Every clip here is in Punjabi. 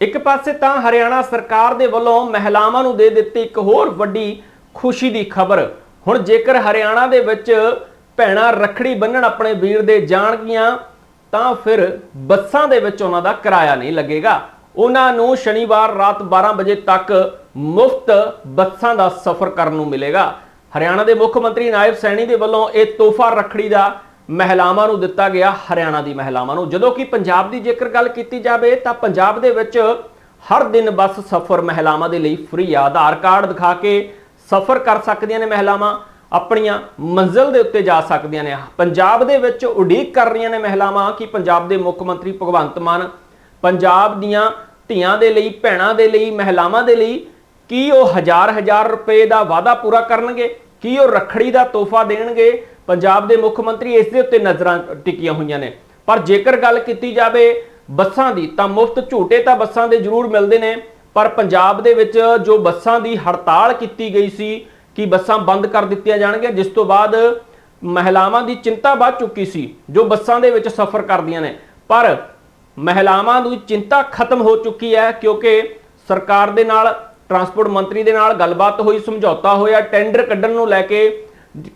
ਇੱਕ ਪਾਸੇ ਤਾਂ ਹਰਿਆਣਾ ਸਰਕਾਰ ਦੇ ਵੱਲੋਂ ਮਹਿਲਾਵਾਂ ਨੂੰ ਦੇ ਦਿੱਤੀ ਇੱਕ ਹੋਰ ਵੱਡੀ ਖੁਸ਼ੀ ਦੀ ਖਬਰ। ਹੁਣ ਜੇਕਰ ਹਰਿਆਣਾ ਦੇ ਵਿੱਚ ਭੈਣਾਂ ਰੱਖੜੀ ਬੰਨਣ ਆਪਣੇ ਵੀਰ ਦੇ ਜਾਣਗੀਆਂ, ਤਾਂ ਫਿਰ ਬੱਸਾਂ ਦੇ ਵਿੱਚ ਉਹਨਾਂ ਦਾ ਕਿਰਾਇਆ ਨਹੀਂ ਲੱਗੇਗਾ। ਉਹਨਾਂ ਨੂੰ ਸ਼ਨੀਵਾਰ ਰਾਤ 12 ਵਜੇ ਤੱਕ ਮੁਫਤ ਬੱਸਾਂ ਦਾ ਸਫ਼ਰ ਕਰਨ ਨੂੰ ਮਿਲੇਗਾ। ਹਰਿਆਣਾ ਦੇ ਮੁੱਖ ਮੰਤਰੀ ਨਾਇਬ ਸੈਣੀ ਦੇ ਵੱਲੋਂ ਇਹ ਤੋਹਫਾ ਰੱਖੜੀ ਦਾ ਮਹਿਲਾਵਾਂ ਨੂੰ ਦਿੱਤਾ ਗਿਆ ਹਰਿਆਣਾ ਦੀ ਮਹਿਲਾਵਾਂ ਨੂੰ। ਜਦੋਂ ਕਿ ਪੰਜਾਬ ਦੀ ਜੇਕਰ ਗੱਲ ਕੀਤੀ ਜਾਵੇ ਤਾਂ ਪੰਜਾਬ ਦੇ ਵਿੱਚ ਹਰ ਦਿਨ ਬੱਸ ਸਫ਼ਰ ਮਹਿਲਾਵਾਂ ਦੇ ਲਈ ਫ੍ਰੀ ਆ। ਆਧਾਰ ਕਾਰਡ ਦਿਖਾ ਕੇ ਸਫ਼ਰ ਕਰ ਸਕਦੀਆਂ ਨੇ ਮਹਿਲਾਵਾਂ, ਆਪਣੀਆਂ ਮੰਜ਼ਿਲ ਦੇ ਉੱਤੇ ਜਾ ਸਕਦੀਆਂ ਨੇ। ਪੰਜਾਬ ਦੇ ਵਿੱਚ ਉਡੀਕ ਕਰ ਰਹੀਆਂ ਨੇ ਮਹਿਲਾਵਾਂ ਕਿ ਪੰਜਾਬ ਦੇ ਮੁੱਖ ਮੰਤਰੀ ਭਗਵੰਤ ਮਾਨ ਪੰਜਾਬ ਦੀਆਂ ਧੀਆਂ ਦੇ ਲਈ, ਭੈਣਾਂ ਦੇ ਲਈ, ਮਹਿਲਾਵਾਂ ਦੇ ਲਈ ਕੀ ਉਹ ਹਜ਼ਾਰ ਹਜ਼ਾਰ ਰੁਪਏ ਦਾ ਵਾਅਦਾ ਪੂਰਾ ਕਰਨਗੇ? ਕੀ ਉਹ ਰੱਖੜੀ ਦਾ ਤੋਹਫਾ ਦੇਣਗੇ? ਪੰਜਾਬ ਦੇ ਮੁੱਖ ਮੰਤਰੀ ਇਸ ਦੇ ਉੱਤੇ ਨਜ਼ਰਾਂ ਟਿਕੀਆਂ ਹੋਈਆਂ ਨੇ। ਪਰ ਜੇਕਰ ਗੱਲ ਕੀਤੀ ਜਾਵੇ ਬੱਸਾਂ ਦੀ, ਤਾਂ ਮੁਫਤ ਝੂਟੇ ਤਾਂ ਬੱਸਾਂ ਦੇ ਜ਼ਰੂਰ ਮਿਲਦੇ ਨੇ। ਪਰ ਪੰਜਾਬ ਦੇ ਵਿੱਚ ਜੋ ਬੱਸਾਂ ਦੀ ਹੜਤਾਲ ਕੀਤੀ ਗਈ ਸੀ ਕਿ ਬੱਸਾਂ ਬੰਦ ਕਰ ਦਿੱਤੀਆਂ ਜਾਣਗੀਆਂ, ਜਿਸ ਤੋਂ ਬਾਅਦ ਮਹਿਲਾਵਾਂ ਦੀ ਚਿੰਤਾ ਵੱਧ ਚੁੱਕੀ ਸੀ, ਜੋ ਬੱਸਾਂ ਦੇ ਵਿੱਚ ਸਫ਼ਰ ਕਰਦੀਆਂ ਨੇ। ਪਰ ਮਹਿਲਾਵਾਂ ਦੀ ਚਿੰਤਾ ਖਤਮ ਹੋ ਚੁੱਕੀ ਹੈ, ਕਿਉਂਕਿ ਸਰਕਾਰ ਦੇ ਨਾਲ, ਟਰਾਂਸਪੋਰਟ ਮੰਤਰੀ ਦੇ ਨਾਲ ਗੱਲਬਾਤ ਹੋਈ, ਸਮਝੌਤਾ ਹੋਇਆ, ਟੈਂਡਰ ਕੱਢਣ ਨੂੰ ਲੈ ਕੇ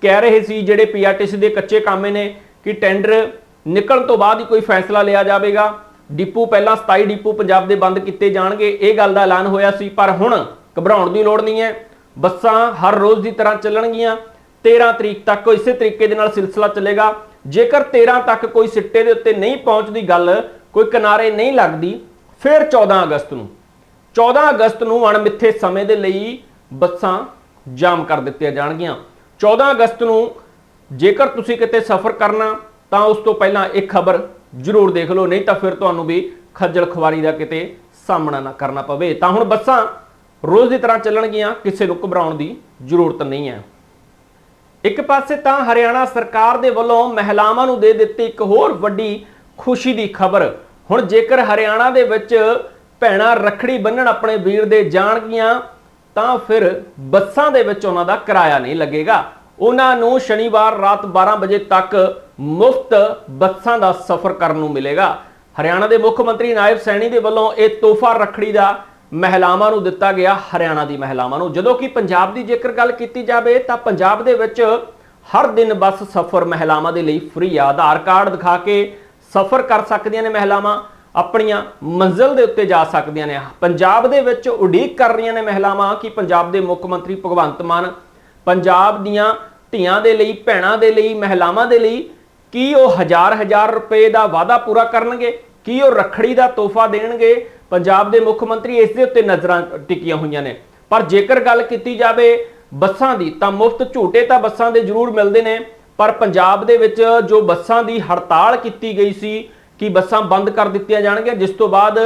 ਕਹਿ ਰਹੇ ਸੀ ਜਿਹੜੇ ਪੀਆਰਟੀਸੀ ਦੇ ਕੱਚੇ ਕਾਮੇ ਨੇ ਕਿ ਟੈਂਡਰ ਨਿਕਲਣ ਤੋਂ ਬਾਅਦ ਹੀ ਕੋਈ ਫੈਸਲਾ ਲਿਆ ਜਾਵੇਗਾ। ਡਿਪੂ ਪਹਿਲਾਂ 27 ਡਿਪੂ ਪੰਜਾਬ ਦੇ ਬੰਦ ਕੀਤੇ ਜਾਣਗੇ, ਇਹ ਗੱਲ ਦਾ ਐਲਾਨ ਹੋਇਆ ਸੀ, ਪਰ ਹੁਣ ਘਬਰਾਉਣ ਦੀ ਲੋੜ ਨਹੀਂ ਹੈ। ਬੱਸਾਂ ਹਰ ਰੋਜ਼ ਦੀ ਤਰ੍ਹਾਂ ਚੱਲਣਗੀਆਂ। 13 ਤਰੀਕ ਤੱਕ ਇਸੇ ਤਰੀਕੇ ਦੇ ਨਾਲ ਸਿਲਸਿਲਾ ਚੱਲੇਗਾ। ਜੇਕਰ 13 ਤੱਕ ਕੋਈ ਸਿੱਟੇ ਦੇ ਉੱਤੇ ਨਹੀਂ ਪਹੁੰਚਦੀ ਗੱਲ, ਕੋਈ ਕਿਨਾਰੇ ਨਹੀਂ ਲੱਗਦੀ, ਫਿਰ 14 ਅਗਸਤ ਨੂੰ। 14 ਅਗਸਤ ਨੂੰ ਅਣਮਿੱਥੇ ਸਮੇਂ ਦੇ ਲਈ ਬੱਸਾਂ ਜਾਮ ਕਰ ਦਿੱਤੀਆਂ ਜਾਣਗੀਆਂ। 14 ਅਗਸਤ ਨੂੰ ਜੇਕਰ ਤੁਸੀਂ ਕਿਤੇ ਸਫ਼ਰ ਕਰਨਾ, ਤਾਂ ਉਸ ਤੋਂ ਪਹਿਲਾਂ ਇੱਕ ਖਬਰ ਜ਼ਰੂਰ ਦੇਖ ਲਓ, ਨਹੀਂ ਤਾਂ ਫਿਰ ਤੁਹਾਨੂੰ ਵੀ ਖੱਜਲ ਖਵਾਰੀ ਦਾ ਕਿਤੇ ਸਾਹਮਣਾ ਨਾ ਕਰਨਾ ਪਵੇ। ਤਾਂ ਹੁਣ ਬੱਸਾਂ ਰੋਜ਼ ਦੀ ਤਰ੍ਹਾਂ ਚੱਲਣਗੀਆਂ, ਕਿਸੇ ਨੂੰ ਘਬਰਾਉਣ ਦੀ ਜ਼ਰੂਰਤ ਨਹੀਂ ਹੈ। ਇੱਕ ਪਾਸੇ ਤਾਂ ਹਰਿਆਣਾ ਸਰਕਾਰ ਦੇ ਵੱਲੋਂ ਮਹਿਲਾਵਾਂ ਨੂੰ ਦੇ ਦਿੱਤੀ ਇੱਕ ਹੋਰ ਵੱਡੀ ਖੁਸ਼ੀ ਦੀ ਖਬਰ। ਹੁਣ ਜੇਕਰ ਹਰਿਆਣਾ ਦੇ ਵਿੱਚ ਭੈਣਾਂ ਰੱਖੜੀ ਬੰਨਣ ਆਪਣੇ ਵੀਰ ਦੇ ਜਾਣਗੀਆਂ ਤਾਂ ਫਿਰ ਬੱਸਾਂ ਦੇ ਵਿੱਚ ਉਹਨਾਂ ਦਾ ਕਿਰਾਇਆ ਨਹੀਂ ਲੱਗੇਗਾ। ਉਹਨਾਂ ਨੂੰ ਸ਼ਨੀਵਾਰ ਰਾਤ 12 ਵਜੇ ਤੱਕ ਮੁਫਤ ਬੱਸਾਂ ਦਾ ਸਫ਼ਰ ਕਰਨ ਨੂੰ ਮਿਲੇਗਾ। ਹਰਿਆਣਾ ਦੇ ਮੁੱਖ ਮੰਤਰੀ ਨਾਇਬ ਸੈਣੀ ਦੇ ਵੱਲੋਂ ਇਹ ਤੋਹਫਾ ਰੱਖੜੀ ਦਾ ਮਹਿਲਾਵਾਂ ਨੂੰ ਦਿੱਤਾ ਗਿਆ, ਹਰਿਆਣਾ ਦੀ ਮਹਿਲਾਵਾਂ ਨੂੰ। ਜਦੋਂ ਕਿ ਪੰਜਾਬ ਦੀ ਜੇਕਰ ਗੱਲ ਕੀਤੀ ਜਾਵੇ ਤਾਂ ਪੰਜਾਬ ਦੇ ਵਿੱਚ ਹਰ ਦਿਨ ਬੱਸ ਸਫ਼ਰ ਮਹਿਲਾਵਾਂ ਦੇ ਲਈ ਫ੍ਰੀ ਆ। ਆਧਾਰ ਕਾਰਡ ਦਿਖਾ ਕੇ ਸਫ਼ਰ ਕਰ ਸਕਦੀਆਂ ਨੇ ਮਹਿਲਾਵਾਂ। ਆਪਣੀਆਂ ਮੰਜ਼ਿਲ ਦੇ ਉੱਤੇ ਜਾ ਸਕਦੀਆਂ ਨੇ। ਪੰਜਾਬ ਦੇ ਵਿੱਚ ਉਡੀਕ ਕਰ ਰਹੀਆਂ ਨੇ ਮਹਿਲਾਵਾਂ ਕਿ ਪੰਜਾਬ ਦੇ ਮੁੱਖ ਮੰਤਰੀ ਭਗਵੰਤ ਮਾਨ ਪੰਜਾਬ ਦੀਆਂ ਧੀਆਂ ਦੇ ਲਈ, ਭੈਣਾਂ ਦੇ ਲਈ, ਮਹਿਲਾਵਾਂ ਦੇ ਲਈ ਕੀ ਉਹ ਹਜ਼ਾਰ ਹਜ਼ਾਰ ਰੁਪਏ ਦਾ ਵਾਅਦਾ ਪੂਰਾ ਕਰਨਗੇ? ਕੀ ਉਹ ਰੱਖੜੀ ਦਾ ਤੋਹਫਾ ਦੇਣਗੇ? ਪੰਜਾਬ ਦੇ ਮੁੱਖ ਮੰਤਰੀ ਇਸ ਦੇ ਉੱਤੇ ਨਜ਼ਰਾਂ ਟਿਕੀਆਂ ਹੋਈਆਂ ਨੇ। ਪਰ ਜੇਕਰ ਗੱਲ ਕੀਤੀ ਜਾਵੇ ਬੱਸਾਂ ਦੀ, ਤਾਂ ਮੁਫਤ ਝੂਟੇ ਤਾਂ ਬੱਸਾਂ ਦੇ ਜ਼ਰੂਰ ਮਿਲਦੇ ਨੇ। ਪਰ ਪੰਜਾਬ ਦੇ ਵਿੱਚ ਜੋ ਬੱਸਾਂ ਦੀ ਹੜਤਾਲ ਕੀਤੀ ਗਈ ਸੀ ਕਿ ਬੱਸਾਂ ਬੰਦ ਕਰ ਦਿੱਤੀਆਂ ਜਾਣਗੀਆਂ? ਜਿਸ ਤੋਂ ਬਾਅਦ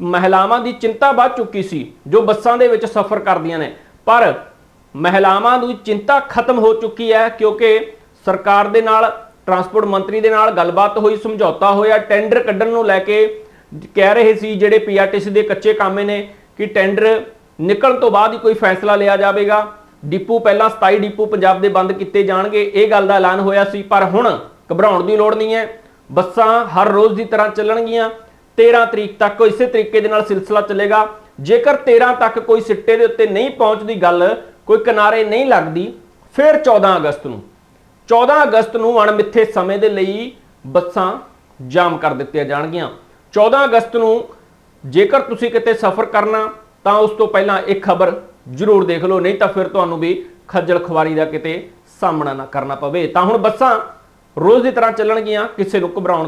ਮਹਿਲਾਵਾਂ ਦੀ ਚਿੰਤਾ ਵੱਧ ਚੁੱਕੀ ਸੀ, ਜੋ ਬੱਸਾਂ ਦੇ ਵਿੱਚ ਸਫ਼ਰ ਕਰਦੀਆਂ ਨੇ। ਪਰ ਮਹਿਲਾਵਾਂ ਦੀ ਚਿੰਤਾ ਖਤਮ ਹੋ ਚੁੱਕੀ ਹੈ, ਕਿਉਂਕਿ ਸਰਕਾਰ ਦੇ ਨਾਲ, ਟਰਾਂਸਪੋਰਟ ਮੰਤਰੀ ਦੇ ਨਾਲ ਗੱਲਬਾਤ ਹੋਈ, ਸਮਝੌਤਾ ਹੋਇਆ, ਟੈਂਡਰ ਕੱਢਣ ਨੂੰ ਲੈ ਕੇ ਕਹਿ ਰਹੇ ਸੀ, ਜਿਹੜੇ ਪੀਆਰਟੀਸੀ ਦੇ ਕੱਚੇ ਕਾਮੇ ਨੇ, ਕਿ ਟੈਂਡਰ ਨਿਕਲਣ ਤੋਂ ਬਾਅਦ ਹੀ ਕੋਈ ਫੈਸਲਾ ਲਿਆ ਜਾਵੇਗਾ। ਡਿਪੂ ਪਹਿਲਾਂ 27 ਡਿਪੂ ਪੰਜਾਬ ਦੇ ਬੰਦ ਕੀਤੇ ਜਾਣਗੇ, ਇਹ ਗੱਲ ਦਾ ਐਲਾਨ ਹੋਇਆ ਸੀ, ਪਰ ਹੁਣ ਘਬਰਾਉਣ ਦੀ ਲੋੜ ਨਹੀਂ ਹੈ। ਬੱਸਾਂ ਹਰ ਰੋਜ਼ ਦੀ ਤਰ੍ਹਾਂ ਚੱਲਣਗੀਆਂ। 13 ਤਰੀਕ ਤੱਕ ਇਸੇ ਤਰੀਕੇ ਦੇ ਨਾਲ ਸਿਲਸਿਲਾ ਚੱਲੇਗਾ। ਜੇਕਰ 13 ਤੱਕ ਕੋਈ ਸਿੱਟੇ ਦੇ ਉੱਤੇ ਨਹੀਂ ਪਹੁੰਚਦੀ ਗੱਲ, ਕੋਈ ਕਿਨਾਰੇ ਨਹੀਂ ਲੱਗਦੀ, ਫਿਰ 14 ਅਗਸਤ ਨੂੰ। 14 ਅਗਸਤ ਨੂੰ ਅਣਮਿੱਥੇ ਸਮੇਂ ਦੇ ਲਈ ਬੱਸਾਂ ਜਾਮ ਕਰ ਦਿੱਤੀਆਂ ਜਾਣਗੀਆਂ। 14 ਅਗਸਤ ਨੂੰ ਜੇਕਰ ਤੁਸੀਂ ਕਿਤੇ ਸਫ਼ਰ ਕਰਨਾ, ਤਾਂ ਉਸ ਤੋਂ ਪਹਿਲਾਂ ਇੱਕ ਖਬਰ ਜ਼ਰੂਰ ਦੇਖ ਲਓ, ਨਹੀਂ ਤਾਂ ਫਿਰ ਤੁਹਾਨੂੰ ਵੀ ਖੱਜਲ ਖਵਾਰੀ ਦਾ ਕਿਤੇ ਸਾਹਮਣਾ ਨਾ ਕਰਨਾ ਪਵੇ। ਤਾਂ ਹੁਣ ਬੱਸਾਂ ਰੋਜ਼ ਦੀ ਤਰ੍ਹਾਂ ਚੱਲਣਗੀਆਂ ਕਿਸੇ ਨੂੰ ਘਬਰਾਉਣ